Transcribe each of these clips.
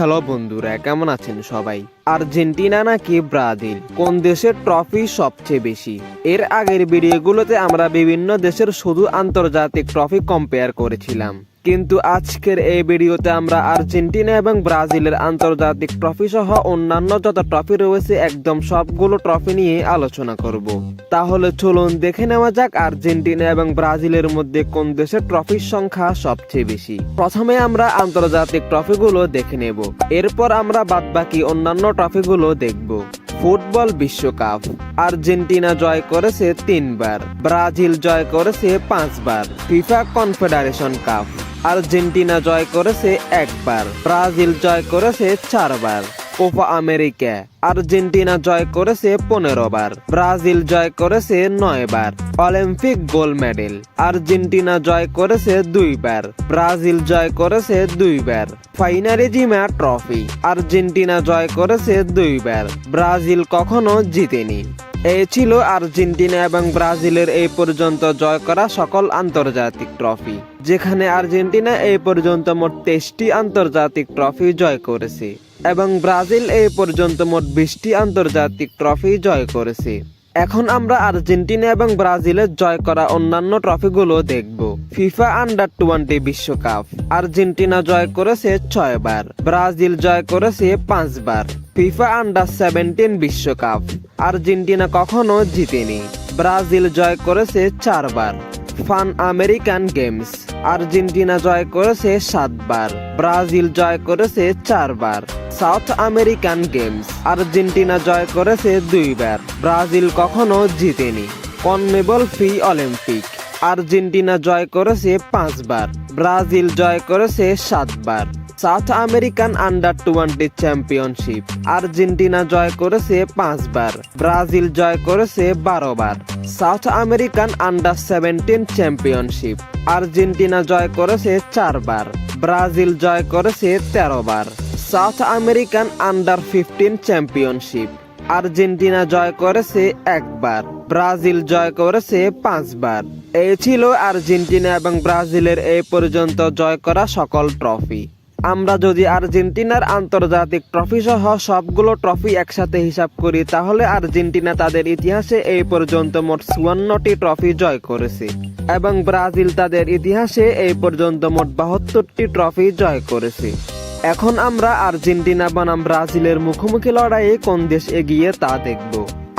Hello বন্ধুরা, কেমন আছেন সবাই? আর্জেন্টিনা নাকি ব্রাজিল? কোন দেশের ট্রফি সবচেয়ে বেশি? এর আগের ভিডিওগুলোতে আমরা বিভিন্ন দেশের শুধু আন্তর্জাতিক ট্রফি কম্পেয়ার করেছিলাম। কিন্তু আজকের এই ভিডিওতে আমরা আর্জেন্টিনা এবং ব্রাজিলের আন্তর্জাতিক ট্রফি সহ অন্যান্য যত ট্রফি রয়েছে, একদম সবগুলো ট্রফি নিয়ে আলোচনা করব। তাহলে চলুন দেখে নেওয়া যাক আর্জেন্টিনা এবং ব্রাজিলের মধ্যে কোন দেশের ট্রফির সংখ্যা সবচেয়ে বেশি। প্রথমে আমরা আন্তর্জাতিক ট্রফিগুলো দেখে নেব। এরপর আমরা বাদবাকি অন্যান্য ট্রফিগুলো দেখব। ফুটবল বিশ্বকাপ। আর্জেন্টিনা জয় করেছে তিনবার, ব্রাজিল জয় করেছে পাঁচবার, ফিফা কনফেডারেশন কাপ। আর্জেন্টিনা জয় করেছে একবার, ব্রাজিল জয় করেছে চারবার, কোপা আমেরিকা, আর্জেন্টিনা জয় করেছে পনেরো বার ব্রাজিল জয় করেছে নয় বার অলিম্পিক গোল্ড মেডেল, আর্জেন্টিনা জয় করেছে দুইবার, ব্রাজিল জয় করেছে দুইবার ফাইনারিজিমা ট্রফি, আর্জেন্টিনা জয় করেছে দুইবার, ব্রাজিল কখনো জিতেনি। এই ছিল আর্জেন্টিনা এবং ব্রাজিলের এই পর্যন্ত জয় করা সকল আন্তর্জাতিক ট্রফি, যেখানে আর্জেন্টিনা এই পর্যন্ত মোট তেইশটি আন্তর্জাতিক ট্রফি জয় করেছে এবং ব্রাজিল এই পর্যন্ত মোট বিশটি আন্তর্জাতিক ট্রফি জয় করেছে। এখন আমরা আর্জেন্টিনা এবং ব্রাজিলের জয় করা অন্যান্য ট্রফিগুলো দেখব। ফিফা আন্ডার টোয়েন্টি বিশ্বকাপ। আর্জেন্টিনা জয় করেছে ছয়বার। ব্রাজিল জয় করেছে পাঁচবার। ফিফা আন্ডার সেভেন্টিন বিশ্বকাপ। আর্জেন্টিনা কখনো জিতেনি। ব্রাজিল জয় করেছে চারবার। Pan American games. আর্জেন্টিনা জয় করেছে সাতবার, ব্রাজিল জয় করেছে চারবার, সাউথ আমেরিকান গেমস। আর্জেন্টিনা জয় করেছে দুইবার, ব্রাজিল কখনো জিতেনি। CONMEBOL pre Olympic. আর্জেন্টিনা জয় করেছে পাঁচবার, ব্রাজিল জয় করেছে সাতবার। South American under twenty championship. Argentina জয় করেছে পাঁচবার, ব্রাজিল জয় করেছে বারো বার south American under seventeen championship, Argentina জয় করেছে চারবার, ব্রাজিল জয় করেছে তেরো বার south American under fifteen championship, Argentina জয় করেছে একবার, ব্রাজিল জয় করেছে পাঁচবার। এই ছিল আর্জেন্টিনা এবং ব্রাজিলের এই পর্যন্ত জয় করা সকল ট্রফি। আমরা যদি আর্জেন্টিনার আন্তর্জাতিক ট্রফি সহ সবগুলো ট্রফি একসাথে হিসাব করি, তাহলে আর্জেন্টিনা তাদের ইতিহাসে এই পর্যন্ত মোট চুয়ান্নটি ট্রফি জয় করেছে এবং ব্রাজিল তাদের ইতিহাসে এই পর্যন্ত মোট বাহাত্তরটি ট্রফি জয় করেছে। এখন আমরা আর্জেন্টিনা বনাম ব্রাজিলের মুখোমুখি লড়াইয়ে কোন দেশ এগিয়ে তা দেখব।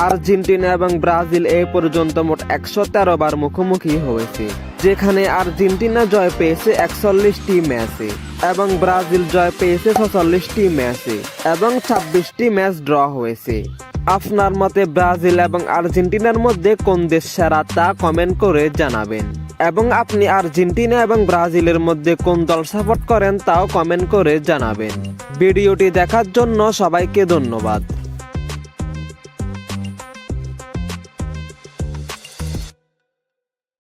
আর্জেন্টিনা এবং ব্রাজিল এ পর্যন্ত মোট একশো তেরো বার মুখোমুখি হয়েছে। যেখানে আর্জেন্টিনা জয় পেয়েছে একচল্লিশটি ম্যাচে এবং ব্রাজিল জয় পেয়েছে ছচল্লিশটি ম্যাচে এবং ছাব্বিশটি ম্যাচ ড্র হয়েছে। আপনার মতে ব্রাজিল এবং আর্জেন্টিনার মধ্যে কোন দেশ সেরা তা কমেন্ট করে জানাবেন। এবং আপনি আর্জেন্টিনা এবং ব্রাজিলের মধ্যে কোন দল সাপোর্ট করেন তাও কমেন্ট করে জানাবেন। ভিডিওটি দেখার জন্য সবাইকে ধন্যবাদ।